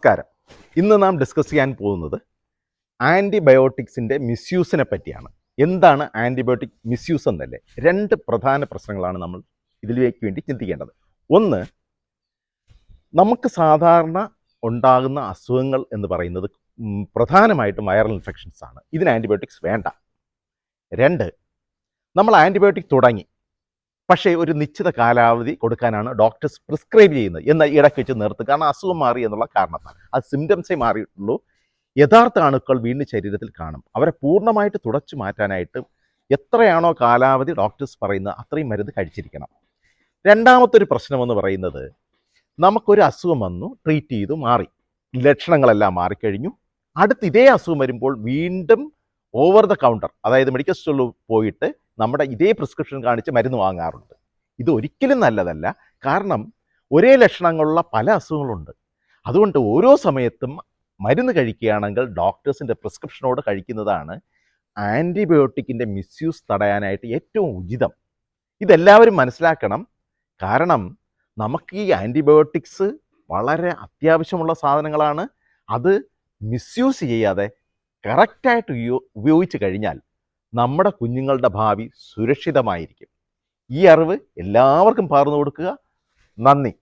നമസ്കാരം. ഇന്ന് നാം ഡിസ്കസ് ചെയ്യാൻ പോകുന്നത് ആന്റിബയോട്ടിക്സിന്റെ മിസ്യൂസിനെ പറ്റിയാണ്. എന്താണ് ആന്റിബയോട്ടിക് മിസ്യൂസ് എന്നല്ലേ? രണ്ട് പ്രധാന പ്രശ്നങ്ങളാണ് നമ്മൾ ഇതിലേക്ക് വേണ്ടി ചിന്തിക്കേണ്ടത്. ഒന്ന് നമുക്ക് സാധാരണ ഉണ്ടാകുന്ന അസുഖങ്ങൾ എന്ന് പറയുന്നത് പ്രധാനമായിട്ടും വൈറൽ ഇൻഫെക്ഷൻസ് ആണ്. ഇതിന് ആന്റിബയോട്ടിക്സ് വേണ്ട. രണ്ട് നമ്മൾ ആന്റിബയോട്ടിക് തുടങ്ങി. പക്ഷേ ഒരു നിശ്ചിത കാലാവധി കൊടുക്കാനാണ് ഡോക്ടേഴ്സ് പ്രിസ്ക്രൈബ് ചെയ്യുന്നത്. എന്ന ഇടയ്ക്ക് വെച്ച് നിർത്തുക. കാരണം അസുഖം മാറി എന്നുള്ള കാരണത്താൽ. അത് സിംറ്റംസേ മാറിയിട്ടുള്ളൂ. യഥാർത്ഥ അണുക്കൾ വീണ്ടും ശരീരത്തിൽ കാണും. അവരെ പൂർണമായിട്ട് തുടച്ചു മാറ്റാനായിട്ട് എത്രയാണോ കാലാവധി ഡോക്ടേഴ്സ് പറയുന്നത് അത്രയും മരുന്ന് കഴിച്ചിരിക്കണം. രണ്ടാമത്തൊരു പ്രശ്നമെന്ന് പറയുന്നത് നമുക്കൊരു അസുഖം വന്നു ട്രീറ്റ് ചെയ്തു മാറി. ലക്ഷണങ്ങളെല്ലാം മാറിക്കഴിഞ്ഞു. അടുത്ത് ഇതേ അസുഖം വരുമ്പോൾ വീണ്ടും ഓവർ ദ കൗണ്ടർ അതായത് മെഡിക്കൽ സ്റ്റോറിൽ പോയിട്ട് നമ്മുടെ ഇതേ പ്രിസ്ക്രിപ്ഷൻ കാണിച്ച് മരുന്ന് വാങ്ങാറുണ്ട്. ഇത് ഒരിക്കലും നല്ലതല്ല. കാരണം ഒരേ ലക്ഷണങ്ങളുള്ള പല അസുഖങ്ങളുണ്ട്. അതുകൊണ്ട് ഓരോ സമയത്തും മരുന്ന് കഴിക്കുകയാണെങ്കിൽ ഡോക്ടേഴ്സിന്റെ പ്രിസ്ക്രിപ്ഷനോട് കഴിക്കുന്നതാണ് ആന്റിബയോട്ടിക്കിന്റെ മിസ്യൂസ് തടയാനായിട്ട് ഏറ്റവും ഉചിതം. ഇതെല്ലാവരും മനസ്സിലാക്കണം. കാരണം നമുക്ക് ഈ ആന്റിബയോട്ടിക്സ് വളരെ അത്യാവശ്യമുള്ള സാധനങ്ങളാണ്. അത് മിസ്യൂസ് ചെയ്യാതെ കറക്റ്റായിട്ട് ഉപയോഗിച്ച് കഴിഞ്ഞാൽ നമ്മുടെ കുഞ്ഞുങ്ങളുടെ ഭാവി സുരക്ഷിതമായിരിക്കും. ഈ അറിവ് എല്ലാവർക്കും പകർന്നു കൊടുക്കുക. നന്ദി.